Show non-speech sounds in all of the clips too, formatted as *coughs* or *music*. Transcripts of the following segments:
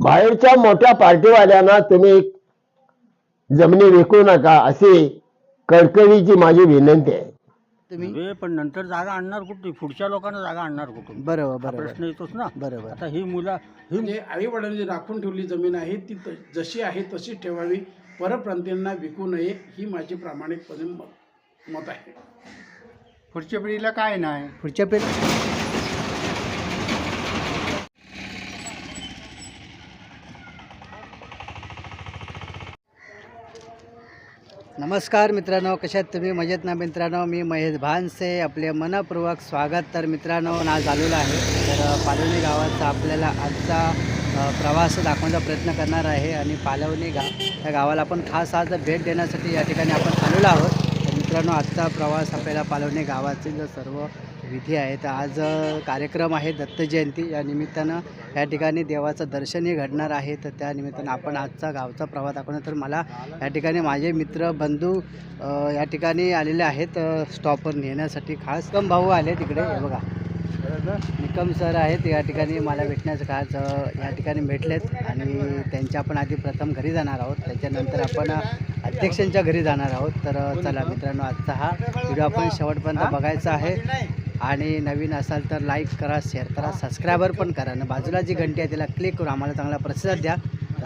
बाहेरच्या मोठ्या पार्टीवाल्यांना तुम्ही जमिनी विकू नका अशी कळकळीची माझी विनंती आहे. तुम्ही? पण नंतर जागा आणणार कुठे पुढच्या लोकांना जागा आणणार कुठून? बरोबर बरोबर. प्रश्न येतोच ना. बरोबर. आता ही मुलं ही म्हणजे आई वडिलांनी राखून ठेवली जमीन आहे ती त- जशी आहे तशीच ठेवावी परप्रांतीयांना विकू नये ही माझी प्रामाणिकपणे मत मत आहे. पुढच्या पिढीला काय नाही? पुढच्या पिढी नमस्कार मित्रांनो कशात तुम्ही? मजेत ना मित्रांनो? मी महेश भानसे आपले मनपूर्वक स्वागत तर मित्रांनो आज आलेलो आहे. तर पालवणी गावाचा आपल्याला आजचा प्रवास दाखवण्याचा प्रयत्न करणार आहे. आणि पालवणी गाव या गावाला आपण खास आज भेट देण्यासाठी या ठिकाणी आपण आलेलो आहोत. तर मित्रांनो आजचा प्रवास आपल्याला पालवणी गावाचे जर सर्व विधी आहे तर आज कार्यक्रम आहे दत्त जयंती. या निमित्तानं या ठिकाणी देवाचं दर्शनही घडणार आहे. तर त्या निमित्तानं आपण आजचा गावचा प्रवास दाखवणार. तर मला या ठिकाणी माझे मित्र बंधू या ठिकाणी आलेले आहेत स्टॉपवर नेण्यासाठी. खास कम भाऊ आले तिकडे. बघा. निकम सर आहेत या ठिकाणी. मला भेटण्याचं खास या ठिकाणी भेटलेत. आणि त्यांच्या आपण आधी प्रथम घरी जाणार आहोत. त्याच्यानंतर आपण अध्यक्षांच्या घरी जाणार आहोत. तर चला मित्रांनो आजचा हा व्हिडिओ आपण शेवटपर्यंत बघायचा आहे. आणि नवीन असाल तर लाईक करा शेअर करा सबस्क्रायबर पण करा. आणि बाजूला जी घंटी आहे तिला क्लिक करून आम्हाला चांगला प्रतिसाद द्या.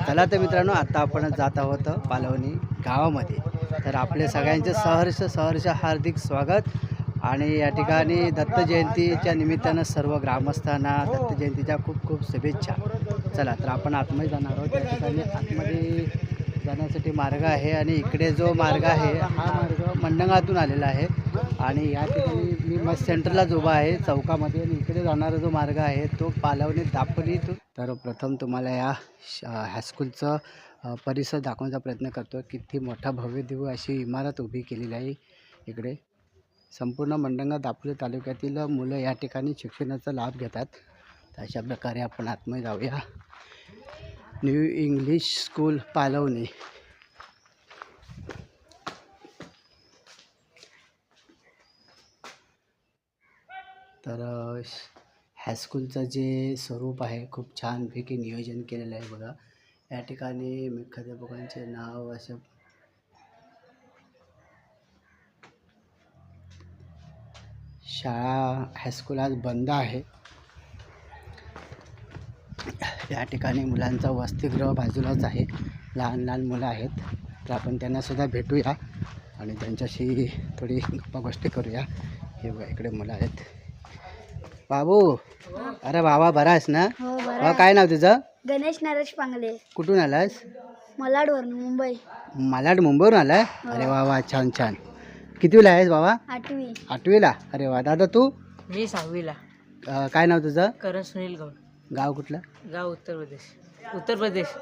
चला तर मित्रांनो आता आपण जात आहोत पालवणी गावामध्ये. तर आपले सगळ्यांचे सहर्ष सहर्ष हार्दिक स्वागत. आणि या ठिकाणी दत्त जयंतीच्या निमित्तानं सर्व ग्रामस्थांना दत्त जयंतीच्या खूप खूप शुभेच्छा. चला तर आपण आतमध्ये जाणार आहोत. त्या ठिकाणी आतमध्ये जाण्यासाठी मार्ग आहे आणि इकडे जो मार्ग आहे हा मार्ग मंडंगातून आलेला आहे. आणि या ठिकाणी मी मस्त सेंटरलाच उभा आहे चौकामध्ये. आणि इकडे जाणारा जो मार्ग आहे तो पालवणे दापोलीतून तर प्रथम तुम्हाला या श- हायस्कूलचं परिसर दाखवण्याचा प्रयत्न करतो किती मोठा भव्य दिव्य अशी इमारत उभी केलेली आहे इकडे. संपूर्ण मंडंगा दापोली तालुक्यातील मुलं या ठिकाणी शिक्षणाचा लाभ घेतात. तर अशा प्रकारे आपण आतमध्ये जाऊया. New English school Palavane. तर श- हायस्कूलचं जे स्वरूप आहे खूप छानपैकी नियोजन केलेलं आहे बघा. या ठिकाणी मुख्याध्यापकांचे नाव असं शाळा हायस्कूल आज बंद आहे. या ठिकाणी मुलांचा वसतिगृह बाजूलाच आहे. लहान लहान मुलं आहेत. तर आपण त्यांनासुद्धा भेटूया आणि त्यांच्याशी थोडी गप्पा गोष्टी करूया. हे बघा इकडे मुलं आहेत. बाबू अरे बाबा बरा आहेस ना? हो काय नाव तुझं? गणेश नरेश पांगले. कुठून आलास मलाडवरून मुंबई. मालाड मुंबईवरून आलाय? अरे वा वा छान छान. कितवीला आहेस बाबा? आठवी. आठवीला? अरे वा दादा तू? मी सहावीला. अं, काय नाव तुझं? करण सुनील गौड. गाव कुठलं? गाव उत्तर प्रदेश. उत्तर प्रदेश.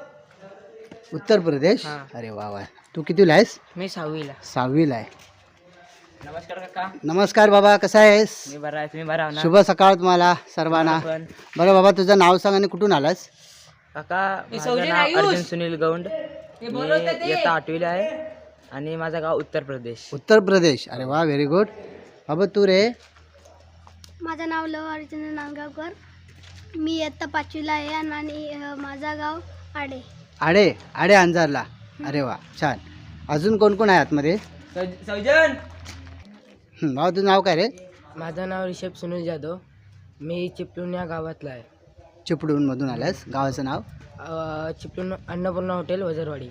उत्तर प्रदेश? हां. अरे वा वा. तू कितवीला आहेस? मी सहावीला. सहावीला आहे. नमस्कार काका. नमस्कार बाबा कसा आहेस? मी बरा आहे तुम्ही बरा ना? शुभ सकाळ तुम्हाला सर्वांना. पण बरं बाबा तुझं नाव सांग आणि कुठून आलास? काका माझं नाव अर्जुन सुनील गौंड. मी इयत्ता आठवीला आहे आणि माझं गाव उत्तर प्रदेश. उत्तर प्रदेश. अरे वा व्हेरी गुड बाबा तू रे? माझं नाव लव अर्जुन नांदगावकर मी इयत्ता पाचवीला आहे आणि आणि, अ, माझा गाव आडे. आडे आडे अंजारला. अरे वा छान. अजून कोण कोण आहे आतमध्ये? सौजन! तुझं नाव काय रे? माझं नाव ऋषभ सुनील जाधव. मी चिपळूण या गावातला आहे. चिपळूण मधून आलास गावाचं नाव? अ, चिपळूण अन्नपूर्णा हॉटेल वजरवाडी.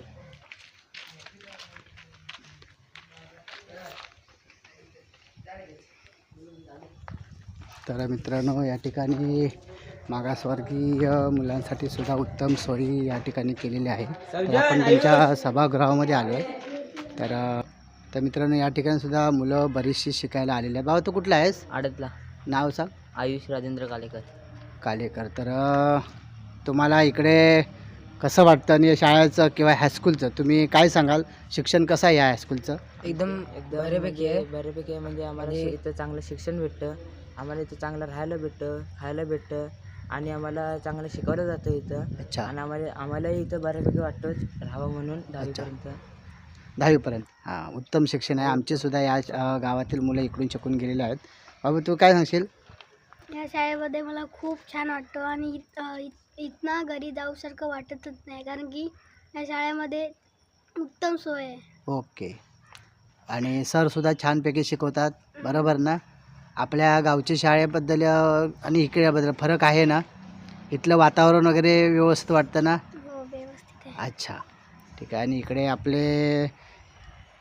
तर मित्रांनो या ठिकाणी मागासवर्गीय मुलांसाठी सुद्धा उत्तम सोयी या ठिकाणी केलेली आहे तर आपण त्यांच्या सभागृहामध्ये आलो आहे. तर अ, तर मित्रांनो या ठिकाणी सुद्धा मुलं बरीचशी शिकायला आलेली आहेत. बाबा तू कुठला आहेस? आडतला. नाव सांग. आयुष राजेंद्र कालेकर. कालेकर. तर तुम्हाला इकडे कसं वाटतं? आणि शाळेचं किंवा हायस्कूलचं तुम्ही काय सांगाल? शिक्षण कसं आहे या हायस्कूलचं एकदम बऱ्यापैकी आहे. बऱ्यापैकी आहे. म्हणजे आम्हाला इथं चांगलं शिक्षण भेटतं. आम्हाला इथं चांगलं राहायला भेटतं खायला भेटतं. आणि आम्हाला चांगलं शिकवलं जातं इथं. अच्छा. आणि आम्हाला आम्हालाही इथं बऱ्यापैकी वाटतं राहावं म्हणून दहावीपर्यंत. दहावीपर्यंत. हां. उत्तम शिक्षण आहे. आमचे सुद्धा या अ, गावातील मुलं इकडून शिकून गेलेले आहेत. बाबू तू काय सांगशील? या शाळेमध्ये मला खूप छान वाटतं आणि इत- अ, इत- इथनं घरी जाऊसारखं वाटतच नाही. कारण की या शाळेमध्ये उत्तम सोय आहे. ओके. आणि सरसुद्धा छानपैकी शिकवतात. बरोबर ना? आपल्या गावच्या शाळेबद्दल अ, आणि इकडेबद्दल फरक आहे ना? इथलं वातावरण वगैरे व्यवस्थित वाटतं ना? हो व्यवस्थित आहे. अच्छा. ठीक आहे. आणि इकडे आपले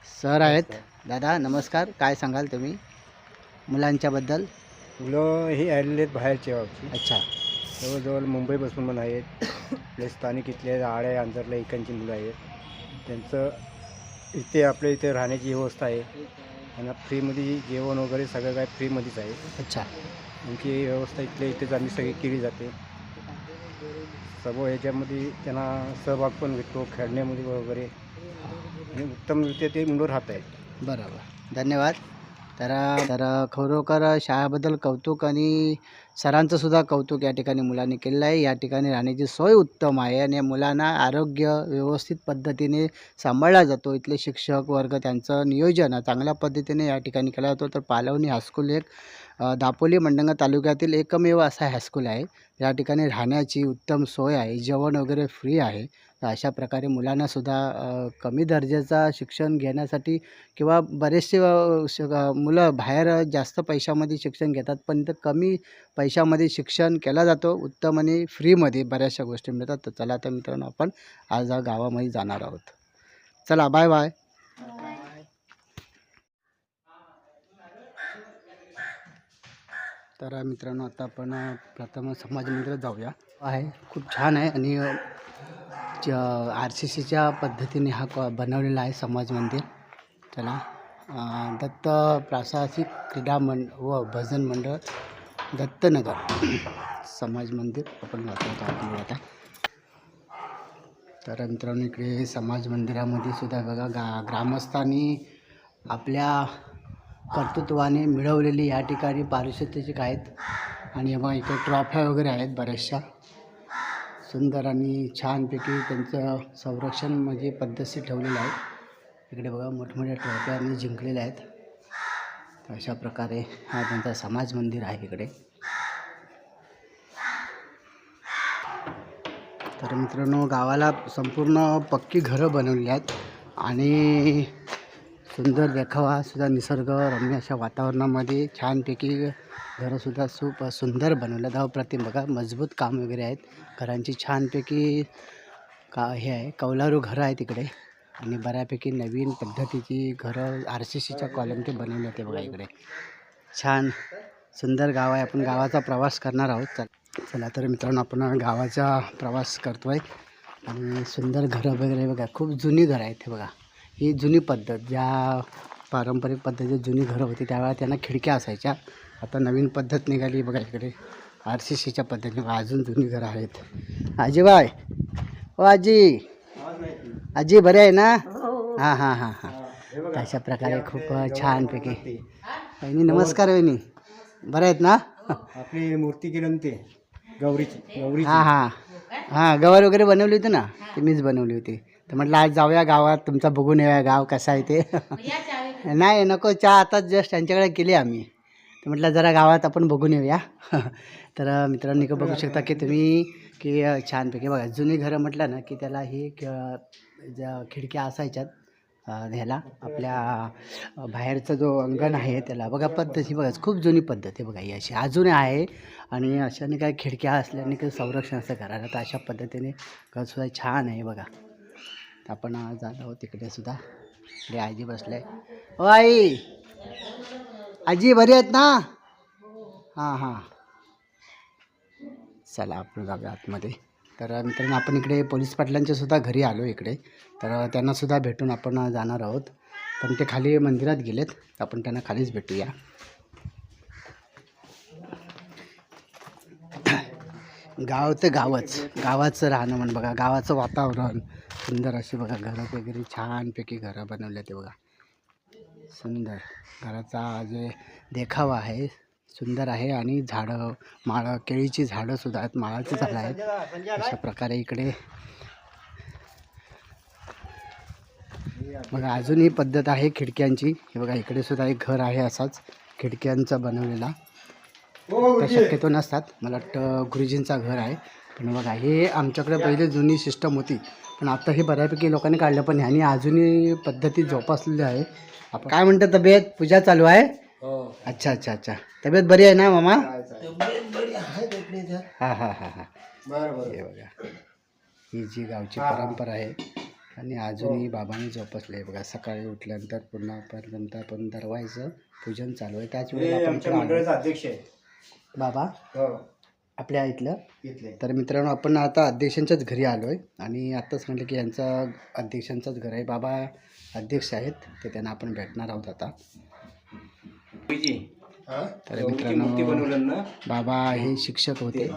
सर आहेत. दादा नमस्कार. काय सांगाल तुम्ही? मुलांच्याबद्दल? मुलं हे आलेले आहेत बाहेरच्या गावची. अच्छा. जवळजवळ मुंबईपासून पण आहेत. आपले स्थानिक इथले आळे अंतरल्या इकडची मुलं आहेत. त्यांचं इथे आपल्या इथे राहण्याची व्यवस्था आहे. आणि फ्रीमध्ये जेवण वगैरे सगळं काय फ्रीमध्येच आहे. अच्छा. आणखी व्यवस्था इथल्या इथेच आम्ही सगळी केली जाते. सर्व ह्याच्यामध्ये त्यांना सहभाग पण भेटतो खेळण्यामध्ये वगैरे. हे उत्तमरित्या ते मुलं राहत आहेत. बरोबर. धन्यवाद. तर तर खरोखर शाळेबद्दल कौतुक आणि सरांचं सुद्धा कौतुक या ठिकाणी मुलांनी केलेलं आहे. या ठिकाणी राहण्याची सोय उत्तम आहे आणि मुलांना आरोग्य व्यवस्थित पद्धतीने सांभाळला जातो. इथले शिक्षक वर्ग त्यांचं नियोजन चांगल्या पद्धतीने या ठिकाणी केला जातो. तर पालवणी हायस्कूल एक दापोली मंडंगा तालुक्यातील एकमेव असा हायस्कूल आहे. या ठिकाणी राहण्याची उत्तम सोय आहे. जेवण वगैरे फ्री आहे. तर अशा प्रकारे मुलांनासुद्धा कमी दर्जाचा शिक्षण घेण्यासाठी किंवा बरेचसे श मुलं बाहेर जास्त पैशामध्ये शिक्षण घेतात पण इथं कमी पैशामध्ये शिक्षण केला जातो. उत्तम आणि फ्रीमध्ये बऱ्याचशा गोष्टी मिळतात. तर चला तर मित्रांनो आपण आज गावामध्ये जाणार आहोत. चला बाय बाय. तर मित्रांनो आता आपण प्रथम समाजमंदिरात जाऊया. आहे. खूप छान आहे आणि आर सी सीच्या पद्धतीने हा क बनवलेला आहे समाज मंदिर. त्याला दत्त प्रासादिक क्रीडा मंड व भजन मंडळ दत्तनगर. समाज मंदिर आपण जातो आपण आता. तर मित्रांनो इकडे समाज मंदिरामध्ये सुद्धा बघा गा ग्रामस्थांनी आपल्या कर्तृत्वाने मिळवलेली या ठिकाणी पारितोषिक आहेत? आणि मग इकडे ट्रॉफ्या वगैरे आहेत बऱ्याचशा. सुंदर आणि छानपैकी त्यांचं संरक्षण म्हणजे पद्धतशीर ठेवलेलं आहे. इकडे बघा मोठमोठ्या ट्रॉफ्यांनी जिंकलेल्या आहेत. तर अशा प्रकारे हा त्यांचा समाज मंदिर आहे इकडे. तर मित्रांनो गावाला संपूर्ण पक्की घरं बनवली आहेत आणि सुंदर देखावा सुद्धा निसर्गरम्य अशा वातावरणामध्ये छानपैकी घरंसुद्धा खूप सुंदर बनवलं. जावं प्रतिम बघा मजबूत काम वगैरे आहेत. घरांची छानपैकी का हे आहे कौलारू घरं आहे तिकडे आणि बऱ्यापैकी नवीन पद्धतीची घरं आर सी सीच्या कॉलमचे बनवले होते बघा इकडे. छान सुंदर गाव आहे. आपण गावाचा प्रवास करणार आहोत. चला चला तर मित्रांनो आपण गावाचा प्रवास करतो आहे आणि सुंदर घरं वगैरे बघा. खूप जुनी घरं आहेत हे बघा. ही जुनी पद्धत ज्या पारंपरिक पद्धतीची जुनी घरं होती त्यावेळेला त्यांना खिडक्या असायच्या. आता नवीन पद्धत निघाली बघा इकडे. आर सी सीच्या पद्धतीने. अजून जुनी घरं आहेत. आजीबाय ओ आजी. आजी बरे आहे ना? हां हां हां हां. अशा प्रकारे खूप छानपैकी. वहिनी नमस्कार वहिनी. बरं आहेत ना? आपली मूर्ती केलं ते गौरीची गौरी हां हां. हां गवर वगैरे बनवली होती ना? ती मीच बनवली होती. तर म्हटलं आज जाऊया गावात. तुमचा बघून येऊया गाव कसा आहे ते. नाही नको चहा आताच जस्ट त्यांच्याकडे केली आम्ही. तर म्हटलं जरा गावात आपण बघून येऊया. *laughs* तर मित्रांनो का बघू शकता की तुम्ही की छानपैकी बघा जुनी घरं म्हटलं ना की त्याला ही ज्या खिडक्या असायच्यात ह्याला आपल्या बाहेरचं जो अंगण आहे त्याला बघा पद्धत ही बघा खूप जुनी पद्धत आहे बघा ही अशी. अजून आहे आणि अशाने काय खिडक्या असल्याने काही संरक्षण असं करायला तर अशा पद्धतीने घरसुद्धा छान आहे बघा. आपण जात आहोत तिकडे सुद्धा. इकडे आजी बसले. ओ आई! आजी बरी आहेत ना? हां हां. चला आपण जाऊया आतमध्ये. तर मित्रांनो आपण इकडे पोलीस पाटलांच्या सुद्धा घरी आलो इकडे. तर त्यांनासुद्धा भेटून आपण जाणार आहोत. पण ते खाली मंदिरात गेलेत. आपण त्यांना खालीच भेटूया. गाव ते गावच. गावाचं राहणं म्हण बघा. गावाचं वातावरण. सुंदर अशी बघा घरं वगैरे छानपैकी घरं बनवले ते बघा. सुंदर. घराचा जे देखावा आहे. सुंदर आहे आणि झाडं माळं केळीची झाडं सुद्धा आहेत माळाची झाडं आहेत. अशा प्रकारे इकडे. बघा अजूनही पद्धत आहे खिडक्यांची. हे बघा इकडे सुद्धा एक घर आहे असाच खिडक्यांचा बनवलेला. त्या शक्यतो नसतात. मला वाटतं गुरुजींचा घर आहे. पण बघा हे आमच्याकडे पहिले जुनी सिस्टम होती. पण आता हे बऱ्यापैकी लोकांनी काढलं पण ह्यानी अजूनही पद्धती जोपासलेली आहे आपण काय म्हणतं तब्येत? पूजा चालू आहे? अच्छा अच्छा अच्छा. तब्येत बरी आहे ना मामा? हां हां हां हां. हे बघा. ही जी गावची परंपरा आहे आणि अजूनही बाबांनी जोपासले आहे. बघा सकाळी उठल्यानंतर पुन्हा पर्यंत आपण दरवायचं पूजन चालू आहे. त्याच वेळेला आपण इकडे आलो. अध्यक्ष आहे बाबा हो. आपल्या इथलं? इथले. तर मित्रांनो आपण आता अध्यक्षांच्याच घरी आलो आहे आणि आत्ता सांगितलं की यांचा अध्यक्षांचंच घर आहे. बाबा अध्यक्ष आहेत ते त्यांना आपण भेटणार आहोत आता. तर मित्रांनो बाबा हे शिक्षक होते.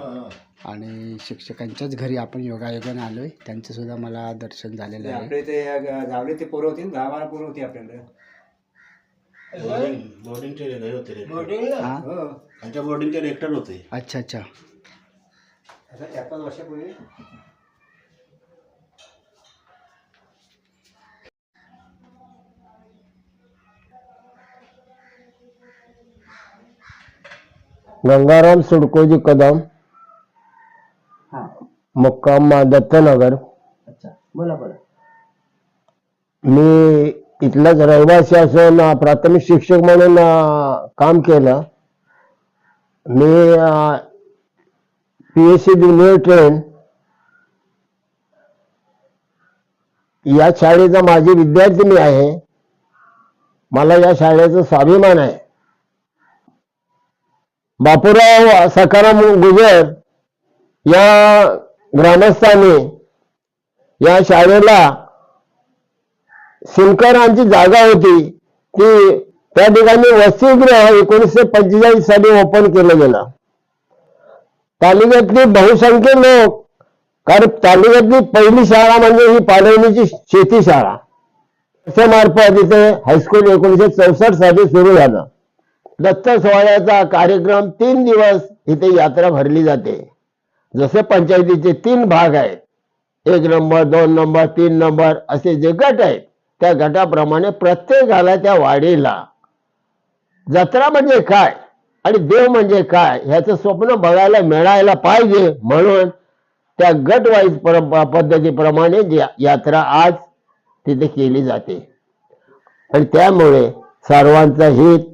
आणि शिक्षकांच्याच घरी आपण योगायोगाने आलो आहे त्यांचं सुद्धा मला दर्शन झालेलं आहे. आपले ते गावले ते पोरं होती दहा बारा पोरं होती आपल्याकडे. बोर्डिंगचे हे? रेक्टर होते. अच्छा अच्छा. वर्षापूर्वी गंगाराम सुडकोजी कदम हां. मुक्काम दत्तनगर. अच्छा बोला बोला. मी इथलाच रहिवासी असून अं, प्राथमिक शिक्षक म्हणून अं, काम केलं. मी P S C junior train या शाळेचा माझी विद्यार्थिनी आहे. मला या शाळेचा स्वाभिमान आहे. बापूराव सकाराम गुजर या ग्रामस्थांनी या शाळेला सिमकरांची जागा होती. ती त्या ठिकाणी वसतिगृह एकोणीसशे पंचेचाळीस साली ओपन केलं गेलं. तालुक्यातली बहुसंख्य लोक कारण तालुक्यातली पहिली शाळा म्हणजे ही पालवणीची शेती शाळा. मार्फत इथे हायस्कूल एकोणीसशे चौसष्ट साली सुरू झालं. दत्त सोहळ्याचा कार्यक्रम तीन दिवस इथे यात्रा भरली जाते. जसे पंचायतीचे तीन भाग आहेत. एक नंबर दोन नंबर तीन नंबर असे जे गट आहेत त्या गटाप्रमाणे प्रत्येकाला त्या वाडीला जत्रा म्हणजे काय आणि देव म्हणजे काय ह्याचं स्वप्न बघायला मिळायला पाहिजे म्हणून त्या गट वाईज पद्धतीप्रमाणे यात्रा आज तिथे केली जाते. आणि त्यामुळे सर्वांचं हित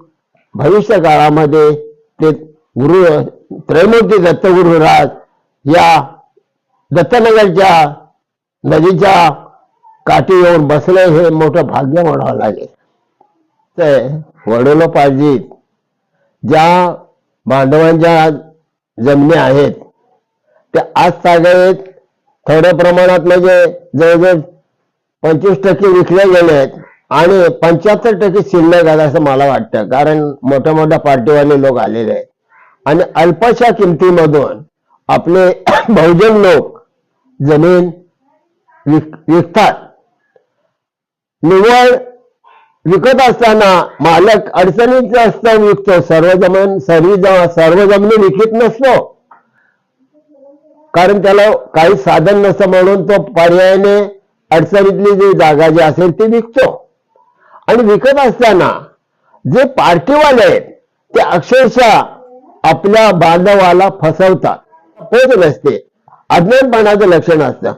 भविष्य काळामध्ये ते गुरु त्रैमूर्ती दत्तगुरुराज या दत्तनगरच्या नदीच्या काठी येऊन बसले हे मोठं भाग्य म्हणावं लागेल. ते वडोलोपार्जित ज्या बांधवांच्या जमिनी आहेत त्या आज सागळेत थोड्या प्रमाणात म्हणजे जवळजवळ पंचवीस टक्के विकले गेले आहेत आणि पंच्याहत्तर टक्के शिल्लक आहेत असं मला वाटतं. कारण मोठ्या मोठ्या पार्टीवाले लोक आलेले आहेत. आणि अल्पशा किमतीमधून आपले *coughs* बहुजन लोक जमीन विक विकतात. निव्वळ विकत असताना मालक अडचणीत असतं विकतो. सर्व जमीन सर्व ज- सर्व जमिनी विकत नसतो. कारण त्याला काही साधन नसतं म्हणून तो पर्यायाने अडचणीतली जी जागा जी असेल ती विकतो. आणि विकत असताना जे पार्टीवाले आहेत ते अक्षरशः आपल्या बांधवाला फसवतात. पोच नसते. अज्ञानपणाचं लक्षण असतं.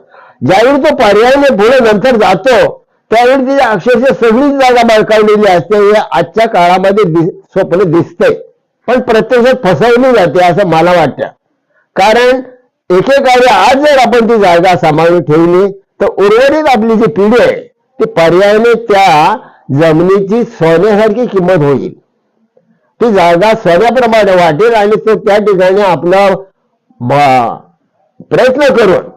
ज्यावेळी तो पर्यायाने पुढे नंतर जातो त्यावेळी तिची अक्षरशः सगळीच जागा बळकावलेली असते. हे आजच्या काळामध्ये दि- स्वप्न दिसतंय पण प्रत्यक्षात फसवली जाते असं मला वाटतं. कारण एकेकाळी आज जर आपण ती जागा सांभाळून ठेवली तर उर्वरित आपली जी पिढी आहे ती पर्यायाने त्या जमिनीची सोन्यासारखी किंमत होईल. ती जागा सोन्याप्रमाणे वाटेल आणि तो त्या ठिकाणी आपला प्रयत्न करून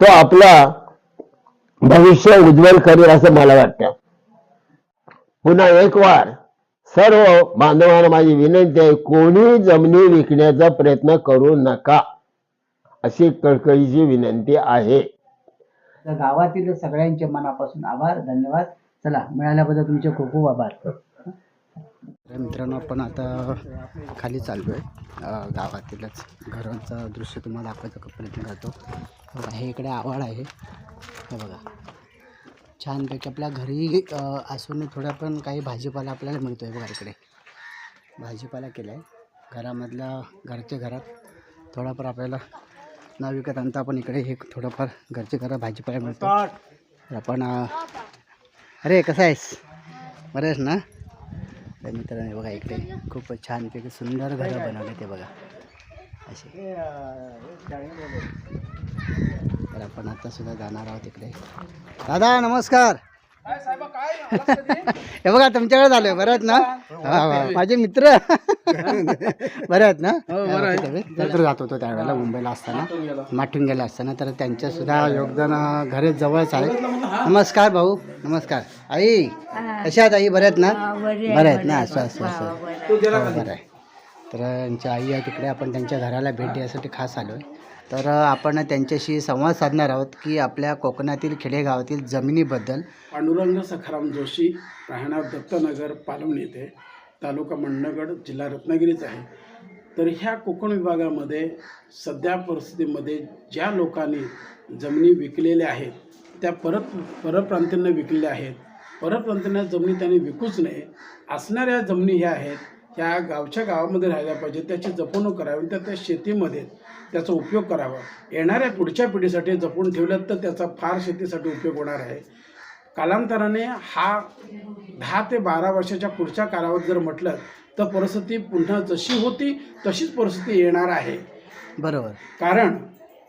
तो आपला भविष्य उज्ज्वल करेल असं मला वाटतं. पुन्हा एक वार. सर्व बांधवांना माझी विनंती आहे कोणी जमिनी विकण्याचा प्रयत्न करू नका. अशी कळकळीची विनंती आहे. तर गावातील सगळ्यांचे मनापासून आभार धन्यवाद. चला मिळाल्याबद्दल तुमचे खूप खूप आभार. मित्रांनो आपण आता खाली चाललो आहे गावातीलच. घरांचं दृश्य तुम्हाला दाखवायचा प्रयत्न करतो बघा हे इकडे आवड आहे. हे बघा. छानपैकी आपल्या घरी असून थोडा पण काही भाजीपाला आपल्याला मिळतो आहे बघा इकडे. भाजीपाला केला आहे घरामधल्या घरच्या घरात थोडाफार आपल्याला न विकत आणता आपण इकडे हे थोडंफार घरचे घरात भाजीपाला मिळतो. तर आपण अरे कसं आहेस? बरं आहेस ना? तर मित्रांनो बघा इकडे खूपच छानपैकी सुंदर घरं बनवले ते बघा. असे तर आपण आता सुद्धा जाणार आहोत इकडे. दादा नमस्कार! हे बघा तुमच्याकडे आलोय बरं आहेत ना? वा, वा. माझे मित्र. बरे आहेत ना? तर जात होतो त्यावेळेला मुंबईला असताना. माठून गेला. असताना तर त्यांच्या सुद्धा योगदान घरी जवळच आहे. नमस्कार भाऊ नमस्कार. आई कशा आहेत आई? बऱ्या आहेत ना? बऱ्या आहेत ना? असं असं असं. हो, बरं आहे. तर यांची आई आहे तिकडे. आपण त्यांच्या घराला भेट द्यायसाठी खास आलो आहे तर आपण त्यांच्याशी संवाद साधणार आहोत की आपल्या कोकणातील खेडेगावातील जमिनीबद्दल. पांडुरंग सखाराम जोशी राहणार दत्तनगर पालवण येथे तालुका मंडणगड जिल्हा रत्नागिरीच आहे. तर ह्या कोकण विभागामध्ये सध्या परिस्थितीमध्ये ज्या लोकांनी जमिनी विकलेल्या आहेत त्या परत परप्रांतींना विकलेल्या आहेत परप्रांतींना जमिनी त्यांनी विकूच नये असणाऱ्या जमिनी ह्या आहेत ह्या गावच्या गावामध्ये राहायला पाहिजे त्याची जपणूक करावी त्या त्या शेतीमध्ये त्याचा उपयोग करावा. येणाऱ्या पुढच्या पिढीसाठी जपून ठेवलं तर त्याचा फार शेतीसाठी उपयोग होणार आहे. कालांतराने हा दहा ते बारा वर्षाच्या पुढच्या कालावधीत जर म्हटलं तर परिस्थिती पुन्हा जशी होती तशीच परिस्थिती येणार आहे. बरोबर. कारण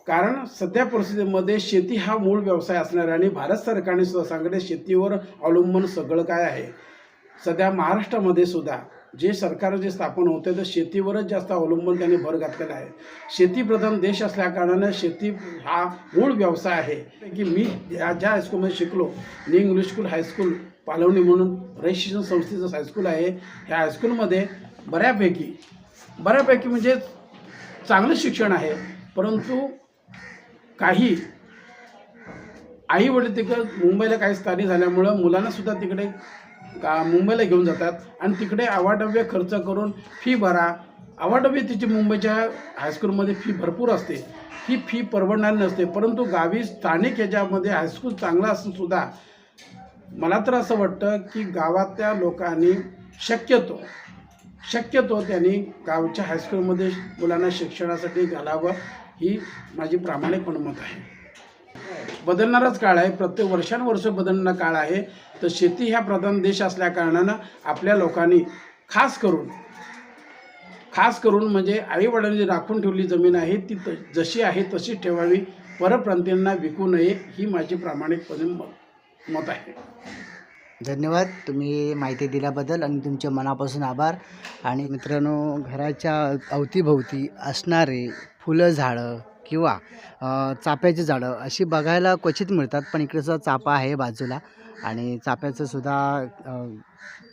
कारण सध्या परिस्थितीमध्ये शेती हा मूळ व्यवसाय असणार आहे आणि भारत सरकारने सुद्धा सांगितले शेतीवर अवलंबून सगळं काय आहे? सध्या महाराष्ट्रामध्ये सुद्धा जे सरकार जे स्थापन होते तर शेतीवरच जास्त अवलंबून त्यांनी भर घातलेला आहे. शेतीप्रधान देश असल्याकारणानं शेती हा मूळ व्यवसाय आहे. की मी ज्या ज्या हायस्कूलमध्ये शिकलो new English school high school Palavani म्हणून रजिस्ट्रेशन संस्थेचं हायस्कूल आहे. ह्या हायस्कूलमध्ये बऱ्यापैकी बऱ्यापैकी म्हणजे चांगलं शिक्षण आहे. परंतु काही आई वडील तिकडं मुंबईला काही स्थानिक झाल्यामुळं मुलांनासुद्धा तिकडे का मुंबईला घेऊन जातात. आणि तिकडे आवाडव्य खर्च करून फी भरा. आवाडव्य तिची मुंबईच्या हायस्कूलमध्ये फी भरपूर असते. ही फी परवडणारी नसते. परंतु गावी स्थानिक याच्यामध्ये हायस्कूल चांगलं असून सुद्धा मला तर असं वाटतं की गावातल्या लोकांनी शक्यतो शक्यतो त्यांनी गावच्या हायस्कूलमध्ये मुलांना शिक्षणासाठी घालावं. ही माझी प्रामाणिकपणे मत आहे. बदलणाराच काळ आहे. प्रत्येक वर्षानुवर्ष बदलणारा काळ आहे. तर शेती ह्या प्रधान देश असल्याकारणानं आपल्या लोकांनी खास करून खास करून म्हणजे आईवडिलांनी राखून ठेवली जमीन आहे ती त जशी आहे तशी ठेवावी. परप्रांतीयांना विकू नये ही माझी प्रामाणिकपणे मत मत आहे. धन्यवाद. तुम्ही माहिती दिल्याबद्दल आणि तुमचे मनापासून आभार. आणि मित्रांनो घराच्या अवतीभोवती असणारे फुलं झाडं किंवा चाप्याची चाफ्याची झाडं अशी बघायला क्वचित मिळतात पण इकडचा चापा चाफा आहे बाजूला आणि चाप्याचंसुद्धा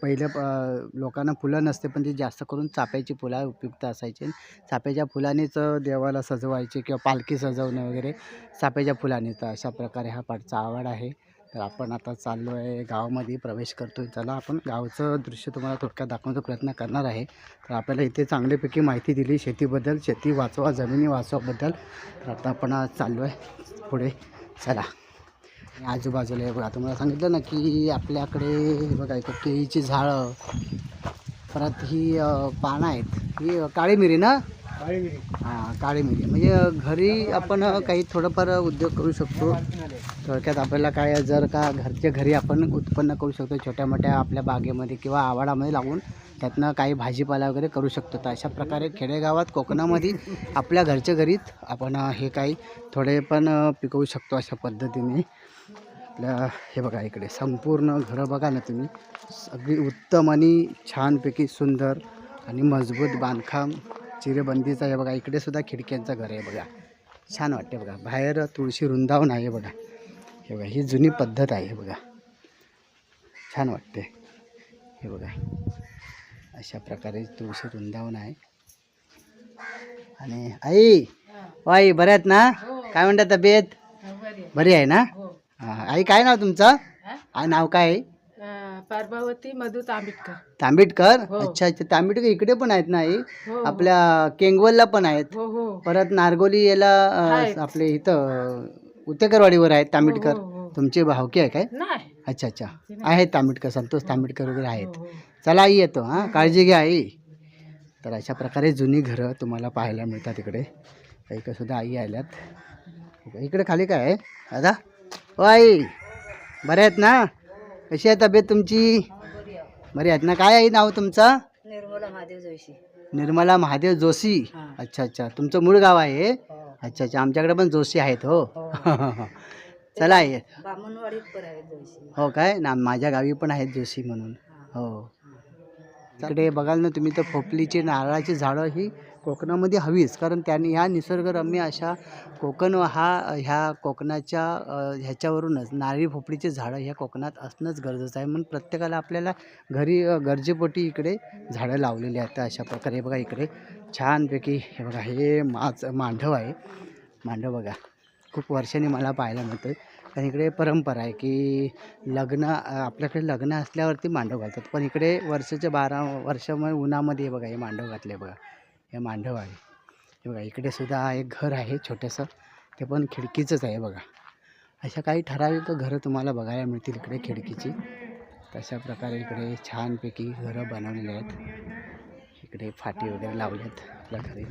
पहिलं प- लोकांना फुलं नसते पण ती जास्त करून चाफ्याची फुलं उपयुक्त असायची. चाफ्याच्या फुलानेच देवाला सजवायचे किंवा पालखी सजवणं वगैरे चाफ्याच्या फुलाने तर अशा प्रकारे हा पाठचा आवड आहे. तर आपण आता चाललो आहे गावामध्ये प्रवेश करतो आहे चला आपण गावचं दृश्य तुम्हाला थोडक्यात दाखवण्याचा प्रयत्न करणार आहे. तर आपल्याला इथे चांगल्यापैकी माहिती दिली शेतीबद्दल शेती वाचवा जमिनी वाचवाबद्दल. तर आता आपण आज चाललो आहे. पुढे चला. आजूबाजूला हे बघा तुम्हाला सांगितलं ना की आपल्याकडे बघा इथं केळीची झाडं. परत ही पानं आहेत. ही काळी मिरी ना? हां काळी मिरी म्हणजे घरी आपण काही थोडंफार उद्योग करू शकतो. थोडक्यात आपल्याला काय जर का घरच्या घरी आपण उत्पन्न करू शकतो छोट्या मोठ्या आपल्या बागेमध्ये किंवा आवाडामध्ये लावून त्यातनं काही भाजीपाला वगैरे करू शकतो. तर अशा प्रकारे खेडेगावात कोकणामध्ये आपल्या घरच्या घरीच आपण हे काही थोडे पण पिकवू शकतो अशा पद्धतीने. आपल्या हे बघा इकडे संपूर्ण घरं बघा ना तुम्ही. सगळी उत्तम आणि छानपैकी सुंदर आणि मजबूत बांधकाम चिरेबंदीचं आहे बघा. इकडे सुद्धा खिडक्यांचं घर आहे बघा. छान वाटते बघा. बाहेर तुळशी वृंदावन आहे बघा. हे बघा ही जुनी पद्धत आहे बघा. छान वाटते हे बघा. अशा प्रकारे तुळशी वृंदावन आहे. आणि आई ओ आई बऱ्या आहेत ना? काय म्हणतात तब्येत? बरी आहे. ना? हां आई काय नाव तुमचं? आ नाव काय? आहे पार्भावती मधू तांबिटकर. तांबिटकर? हो. अच्छा अच्छा. तांबिटकर इकडे पण आहेत ना आई? हो आपल्या केंगवलला पण आहेत. हो हो. परत नारगोली याला अं. आपले इथं उतेकरवाडीवर आहेत तांबिटकर. हो, हो, हो. तुमचे भावकी आहे काय? नाही. अच्छा अच्छा. आहेत तांबिटकर संतोष तांबिटकर वगैरे आहेत. हो, हो. चला आई येतो हां. काळजी घ्या आई. तर अशा प्रकारे जुनी घरं तुम्हाला पाहायला मिळतात इकडे. इकडे सुद्धा आई आल्यात. इकडे खाली काय आहे? दादा? ओ आई बरे आहेत ना? कशी आहे तब्येत तुमची? बरी आहेत ना? काय आहे नाव तुमचं? निर्मला महादेव जोशी. निर्मला महादेव जोशी. अच्छा अच्छा. तुमचं मूळ गाव आहे? अच्छा अच्छा. आमच्याकडे पण जोशी आहेत हो. *laughs* चला बामणवाडीत पण आहे हो काय? ना माझ्या गावी पण आहेत जोशी म्हणून. हो. इकडे बघाल ना तुम्ही तर पोपलीची नारळाची झाडं ही कोकणामध्ये हवीच कारण त्याने ह्या निसर्गरम्य अशा कोकण हा ह्या कोकणाच्या ह्याच्यावरूनच नारळी भोपळीचे झाडं ह्या कोकणात असणंच गरजेचं आहे. म्हणून प्रत्येकाला आपल्याला घरी गरजेपोटी इकडे झाडं लावलेली आहेत अशा प्रकारे. बघा इकडे छानपैकी हे बघा हे माच मांडव आहे. मांडव बघा खूप वर्षांनी मला पाहायला मिळतं कारण इकडे परंपरा आहे की लग्न आपल्याकडे लग्न असल्यावरती मांडव घालतात. पण इकडे वर्षाच्या बारा वर्षामुळे उन्हामध्ये हे बघा हे मांडव घातले बघा. हे मांडव आहे. हे बघा इकडे सुद्धा एक घर आहे छोटंसं. ते पण खिडकीचंच आहे बघा. अशा काही ठराविक घरं तुम्हाला बघायला मिळतील इकडे खिडकीची. तशा प्रकारे इकडे छानपैकी घरं बनवलेली आहेत. इकडे फाटी वगैरे लावल्यात आपल्या घरी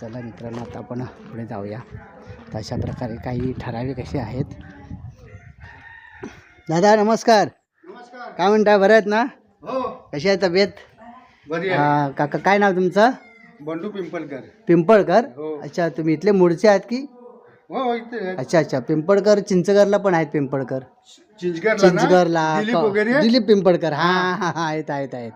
चला मित्रांनो आता आपण पुढे जाऊया. तर अशा प्रकारे काही ठराविक असे आहेत. दादा नमस्कार. काय म्हणताय बरं आहेत ना? हो. कशी आहे तब्येत? बरी हा, काका काय नाव तुमचं? बंडू पिंपलकर पिंपळकर? हो. अच्छा तुम्ही इथले मूळचे आहात की? हो इथे अच्छा अच्छा. पिंपळकर चिंचगरला पण आहेत पिंपळकर. चिंचगडला ना? चिंचगरला दिलीप क- वगैरे दिलीप पिंपळकर. हा हा. हा आहेत आहेत आहेत.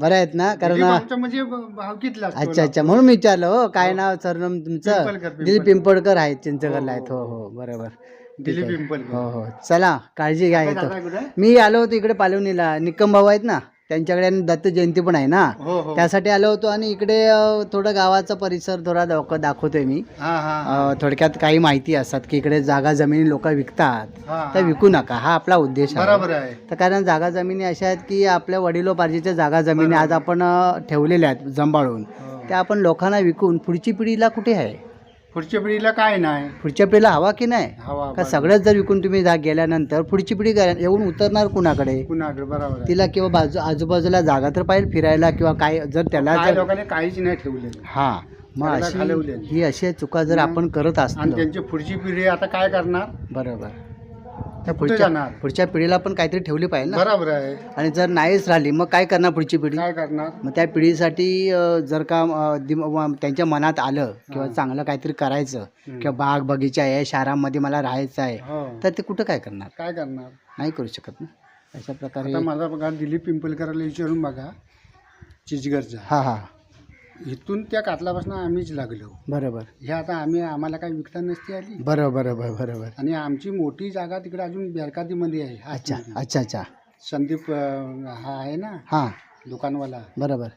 बरं आहेत ना? कारण दिलीप आमचा म्हणजे भावकीतला असतो अच्छा अच्छा. म्हणून मी विचारलं हो. काय नाव सरनाम तुमचं? पिंपळकर, दिलीप पिंपळकर. पिंपळकर आहेत चिंचगरला आहेत. हो हो बरोबर. ठीक दिलीप आहे. पिंपलकर. हो हो. चला काळजी घ्या दादा कुठे? मी आलो होतो इकडे पालवणीला. निकम भाऊ आहेत ना? त्यांच्याकडे आणि दत्त जयंती पण आहे ना. हो हो. त्यासाठी आलो होतो आणि इकडे अ, थोडं गावाचा परिसर थोडा दाख दाखवतोय मी. हा हा अ, थोडक्यात काही माहिती असतात की इकडे जागा जमिनी लोक विकतात. हा, त्या. विकू नका. हा आपला उद्देश आहे. बरोबर आहे. तर कारण जागा जमिनी अशा आहेत की आपल्या वडिलोपार्जीच्या जागा जमिनी आज आपण अ, ठेवलेल्या आहेत सांभाळून हो. त्या आपण लोकांना विकून पुढची पिढीला कुठे आहे? पुढच्या पिढीला काय नाही. पुढच्या पिढीला हवा की नाही? हवा का जर विकून तुम्ही जा गेल्यानंतर पुढची पिढी येऊन उतरणार कुणाकडे? कुणाकडे? बरोबर आहे. तिला किंवा बाजू आजूबाजूला जागा तर पाहिजे फिरायला किंवा काय जर त्याला काय जर लोकांनी काहीच नाही ठेवलेलं. हा. मग त्याला अशी. ही अशी चुका जर आपण करत आणि असतो त्यांची पुढची पिढी आता काय करणार? बरोबर. त्या कुठे पुढच्या जाणार? पुढच्या पिढीला पण काहीतरी ठेवली पाहिजे ना. बरोबर आहे. आणि जर नाहीच राहिली मग काय करणार पुढची पिढी? काय करणार? मग त्या पिढीसाठी अ, जर का अ, दिम- व त्यांच्या मनात आलं किंवा चांगलं काहीतरी करायचं किंवा बाग बगीचा आहे शहरामध्ये मला राहायचं आहे हो. तर ते कुठं काय करणार? काय करणार? नाही करू शकत ना. अशा प्रकारे आता माझा बघा दिलीप पिंपलकरला विचारून बघा चिचगरचा हा हा. इथून त्या कातलापासून आम्हीच लागलो. बरोबर. हे आता आम्ही आम्हाला काही विकता नसती आली. बरोबर बरोबर बरोबर. आणि आमची मोठी जागा तिकडे अजून बेरकातीमध्ये आहे अच्छा अच्छा अच्छा. संदीप अं, हा आहे ना? हां. दुकानवाला. बरोबर.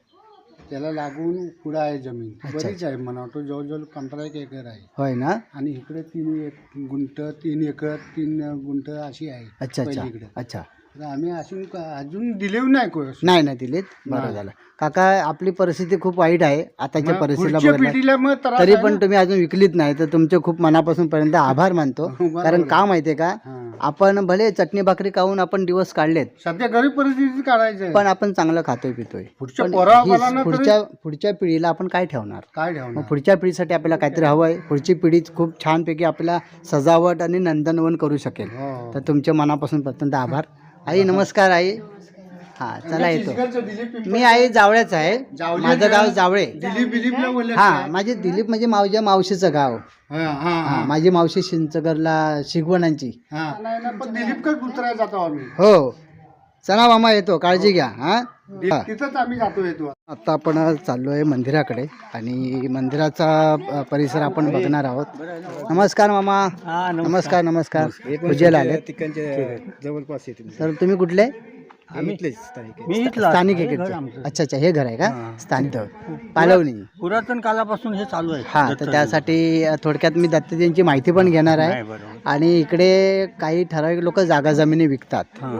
त्याला लागून पुढं आहे जमीन. अच्छा. बरीच आहे म्हणा तो जवळजवळ पंधरा एक एकर आहे. होय ना? आणि इकडे तीन एक गुंट तीन एकर तीन गुंट अशी आहे. अच्छा अच्छा. पहिलीकडे. अच्छा. आम्ही अजून अजून दिलेव नाही कोण नाही नाही दिलीत बरं. झालं काका आपली परिस्थिती खूप वाईट आहे आताच्या परिस्थितीला बघितलं तरी पण. तुम्ही अजून विकलीत नाही तर तुमचे खूप मनापासून पर्यंत *laughs* आभार मानतो कारण. का माहितीये का. आपण भले चटणी भाकरी खाऊन आपण दिवस काढलेत सध्या गरीब परिस्थिती काढायचं. पण आपण चांगलं खातोय पितोय पुढच्या पुढच्या पिढीला आपण काय ठेवणार काय ठेवणार पुढच्या पिढीसाठी आपल्याला काहीतरी हवं आहे पुढची पिढी खूप छानपैकी आपल्याला सजावट आणि नंदनवन करू शकेल हो. तर तुमच्या मनापासून प्रत्यंत आभार आई नमस्कार. आई. हा चला येतो. मी आई जावळ्याच आहे. माझं गाव जावळे. हा माझे दिलीप म्हणजे माझ्या मावशीचं गाव. हा हा हा. हा माझी मावशी चिंचगरला शिगवणांची. हा. दिलीप जातो आम्ही. हो. चला मामा येतो काळजी घ्या हा? तिथंच आम्ही जातो येतो. आता आपण चाललो आहे मंदिराकडे आणि मंदिराचा परिसर आपण बघणार आहोत. नमस्कार मामा. नमस्कार. नमस्कार पूजेला आले जवळपास तर तुम्ही कुठले? स्थानिक आहे. अच्छा अच्छा हे घर आहे का? स्थानिक पालवणी. पुरातन कालापासून हे चालू आहे. हा तर त्यासाठी थोडक्यात मी दत्तजींची माहिती पण घेणार आहे. आणि इकडे काही ठराविक लोक जागा जमिनी विकतात. हां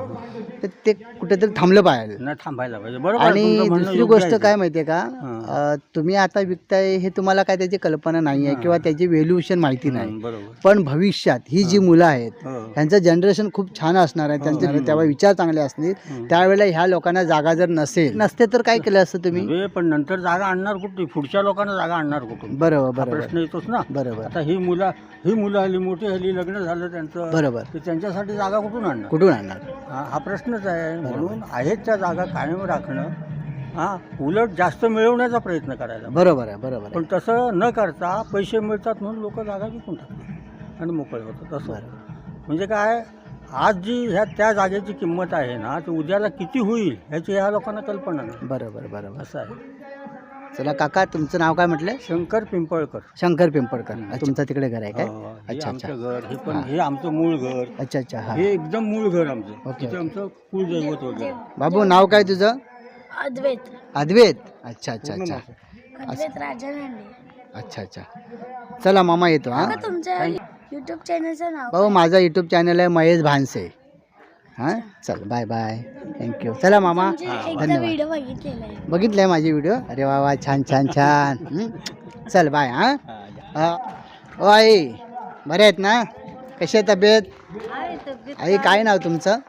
तर ते कुठेतरी थांबलं पाहिजे थांबायला पाहिजे. बरोबर आणि तुमचं म्हणणं दुसरी योग्य गोष्ट आहे. काय माहितीये का. अ, तुम्ही आता विकताय हे तुम्हाला काय त्याची कल्पना नाही आहे. किंवा त्याची व्हॅल्युएशन माहिती नाही. हं, बरोबर. पण भविष्यात ही जी मुलं आहेत हो. त्यांचं जनरेशन खूप छान असणार आहे त्यांचे. तेव्हा विचार चांगले असतील. त्यावेळेला ह्या लोकांना जागा जर नसेल नसते तर काय केलं असतं तुम्ही? पण नंतर जागा आणणार कुठे पुढच्या लोकांना जागा आणणार कुठून? बरोबर बरोबर. प्रश्न येतोच ना. बरोबर. आता ही मुलं ही मुलं हल्ली मोठी हल्ली लग्न झालं त्यांचं बरोबर. की त्यांच्यासाठी जागा कुठून आणणार? कुठून आणणार? हा हा प्रश्नच आहे. म्हणून आहेत त्या जागा कायम राखणं हा उलट जास्त मिळवण्याचा प्रयत्न करायला बरोबर आहे बरोबर पण आहे तसं न करता पैसे मिळतात म्हणून लोक जागा विकून टाकतात आणि मोकळे होतात. असं बरं. म्हणजे काय आज जी ह्या त्या जागेची किंमत आहे ना ती उद्याला किती होईल ह्याची ह्या लोकांना कल्पना नाही. बरोबर बरोबर. असं आहे. चला काका तुमचं नाव काय म्हटलं? शंकर पिंपळकर. शंकर पिंपळकर. तुमचं तिकडे घर आहे काय? हो, हे अच्छा, आमचं अच्छा. घर हे पण हा. आमचं मूळ घर. अच्छा अच्छा हा. हे एकदम मूळ घर आमचं. ओके. आमचं कुलदैवत वगैरे. बाबू नाव काय तुझं? अद्वैत. अद्वैत. अच्छा अच्छा अच्छा. अद्वैत राजा अच्छा अच्छा. चला मामा येतो हा. तुमच्या युट्यूब चॅनलचं नाव भाऊ माझा यूट्यूब चॅनल आहे महेश भानसे. हां? चल बाय बाय थँक्यू चला मामा. धन्यवाद. बघितलंय माझी व्हिडिओ अरे वा वा छान छान छान. *laughs* हं? चल बाय हां. हा. ओ आई बरे आहेत ना? कशी आहे तब्येत? आई काय नाव तुमचं?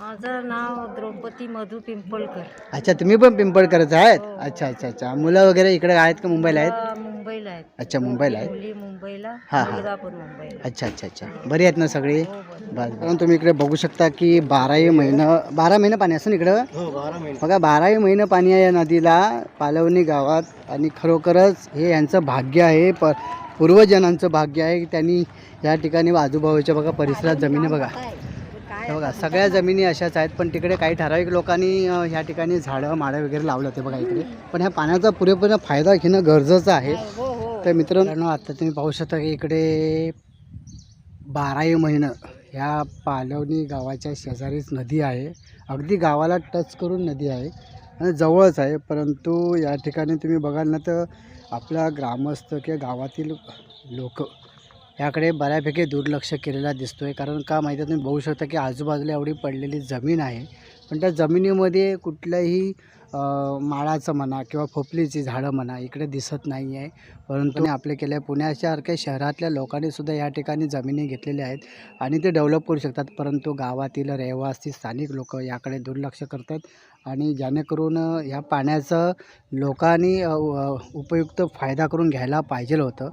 माझं नाव द्रौपदी मधु पिंपळकर. अच्छा तुम्ही पण पिंपळकरच आहेत? अच्छा अच्छा अच्छा. मुलं वगैरे इकडे आहेत का मुंबईला आहेत? मुंबईला आहेत. अच्छा मुंबईला आहेत? मुली मुंबईला हा, हा. मुलगा पण मुंबईला. अच्छा अच्छा अच्छा. बरी आहेत ना सगळी? हो बरं. बस कारण तुम्ही इकडे बघू शकता की बाराही महिनं बारा महिने पाणी असतं ना इकडं? बघा बाराही महिने पाणी आहे या नदीला पालवणी गावात आणि खरोखरच हे यांचं भाग्य आहे प पूर्वजनांचं भाग्य आहे की त्यांनी या ठिकाणी आजूबाजूच्या बघा परिसरात जमिनी बघा. हे बघा सगळ्या जमिनी अशाच आहेत पण तिकडे काही ठराविक लोकांनी ह्या ठिकाणी झाडं माडं वगैरे लावलं होते बघा इकडे. पण ह्या पाण्याचा पुरेपूर फायदा घेणं गरजेचं आहे. तर मित्रांनो आता तुम्ही पाहू शकता की इकडे बाराही महिनं ह्या पालवणी गावाच्या शेजारीच नदी आहे. अगदी गावाला टच करून नदी आहे. आणि जवळच आहे परंतु या ठिकाणी तुम्ही बघाल ना तर आपला ग्रामस्थ किंवा गावातील लोक याकडे बऱ्यापैकी दुर्लक्ष केलेला दिसतो आहे कारण का माहिती तुम्ही बघू शकता की आजूबाजूला एवढी पडलेली जमीन आहे. पण त्या जमिनीमध्ये कुठल्याही माळाचं म्हणा किंवा फोपलीची झाडं म्हणा इकडे दिसत नाही आहे परंतु आपले केल्या पुण्यासारख्या शहरातल्या लोकांनी सुद्धा या ठिकाणी जमिनी घेतलेल्या आहेत आणि ते डेव्हलप करू शकतात. परंतु गावातील रहिवासी स्थानिक लोक याकडे दुर्लक्ष करतात आणि जेणेकरून ह्या पाण्याचं लोकांनी उपयुक्त फायदा करून घ्यायला पाहिजे होतं.